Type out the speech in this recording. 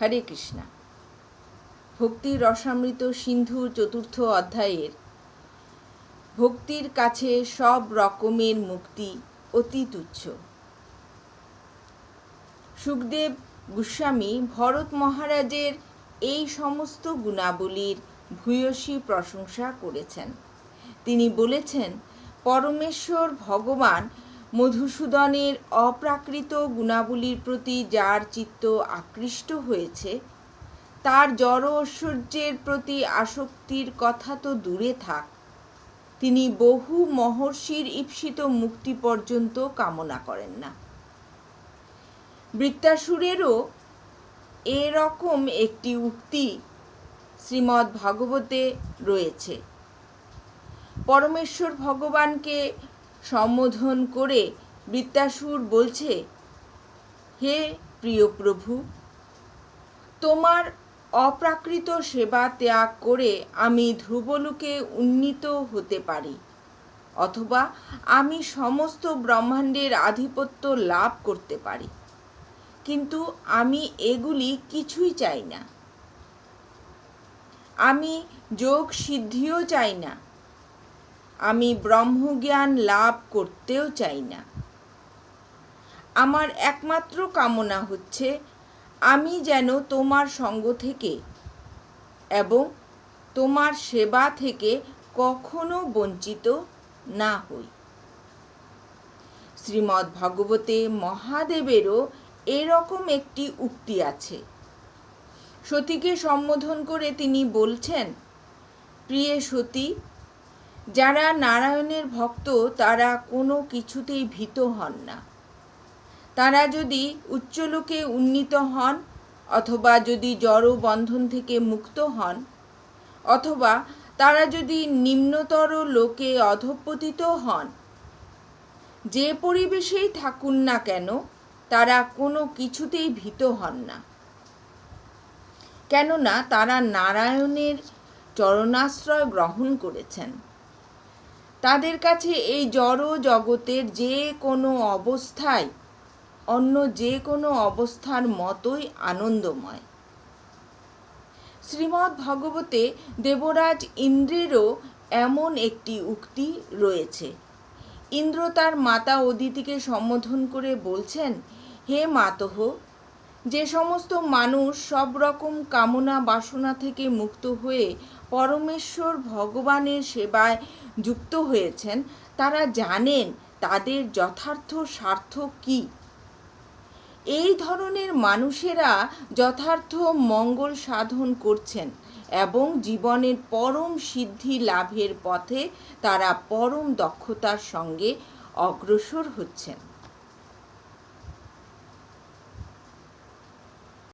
হরে কৃষ্ণা। ভক্তি রসামৃত সিন্ধু চতুর্থ অধ্যায়ের ভক্তির কাছে সব রকমের মুক্তি অতি তুচ্ছ। সুখদেব গোস্বামী ভরত মহারাজের এই সমস্ত গুণাবলীর ভূয়সী প্রশংসা করেছেন। তিনি বলেছেন, পরমেশ্বর ভগবান মধুসূদনের অপ্রাকৃত গুণাবলীর প্রতি যার চিত্ত আকৃষ্ট হয়েছে, তার জড় ঐশ্বর্যের প্রতি আসক্তির কথা তো দূরে থাক। তিনি বহু মহর্ষির ঈপ্সিত মুক্তি পর্যন্ত কামনা করেন না। বৃত্তাসুরেরও এরকম একটি উক্তি শ্রীমদ্ ভাগবতে রয়েছে। পরমেশ্বর ভগবানকে সম্বোধন করে বৃত্তাসুর বলছে, হে প্রিয় প্রভু, তোমার অপ্রাকৃত সেবা ত্যাগ করে আমি ধ্রুবলোকে উন্নীত হতে পারি, অথবা আমি সমস্ত ব্রহ্মাণ্ডের আধিপত্য লাভ করতে পারি। কিন্তু আমি এগুলি কিছুই চাই না। আমি যোগ সিদ্ধিও চাই না। আমি ব্রহ্মজ্ঞান লাভ করতেও চাই না। আমার একমাত্র কামনা হচ্ছে আমি যেন তোমার সঙ্গ থেকে এবং তোমার সেবা থেকে কখনো বঞ্চিত না হই। শ্রীমদ্ ভগবতে মহাদেবেরও এরকম একটি উক্তি আছে। সতীকে সম্বোধন করে তিনি বলছেন, প্রিয় সতী যারা নারায়ণের ভক্ত, তারা কোনো কিছুতেই ভীত হন না। তারা যদি উচ্চলোকে উন্নীত হন, অথবা যদি জড় বন্ধন থেকে মুক্ত হন, অথবা তারা যদি নিম্নতর লোকে অধপতিত হন, যে পরিবেশেই থাকুন না কেন, তারা কোনো কিছুতেই ভীত হন না। কেননা তারা নারায়ণের চরণাশ্রয় গ্রহণ করেছেন। তাদের কাছে এই জড় জগতের যে কোনো অবস্থায়, অন্য যে কোনো অবস্থার মতোই আনন্দময়। শ্রীমদ্ ভগবতে দেবরাজ ইন্দ্রেরও এমন একটি উক্তি রয়েছে। ইন্দ্র তার মাতা অদিতিকে সম্বোধন করে বলছেন, হে মাতহ যে সমস্ত মানুষ সব রকম কামনা বাসনা থেকে মুক্ত হয়ে পরমেশ্বর ভগবানের সেবায় যুক্ত হয়েছেন, তারা জানেন তাদের যথার্থ স্বার্থ কী। এই ধরনের মানুষেরা যথার্থ মঙ্গল সাধন করছেন এবং জীবনের পরম সিদ্ধি লাভের পথে তারা পরম দক্ষতার সঙ্গে অগ্রসর হচ্ছেন।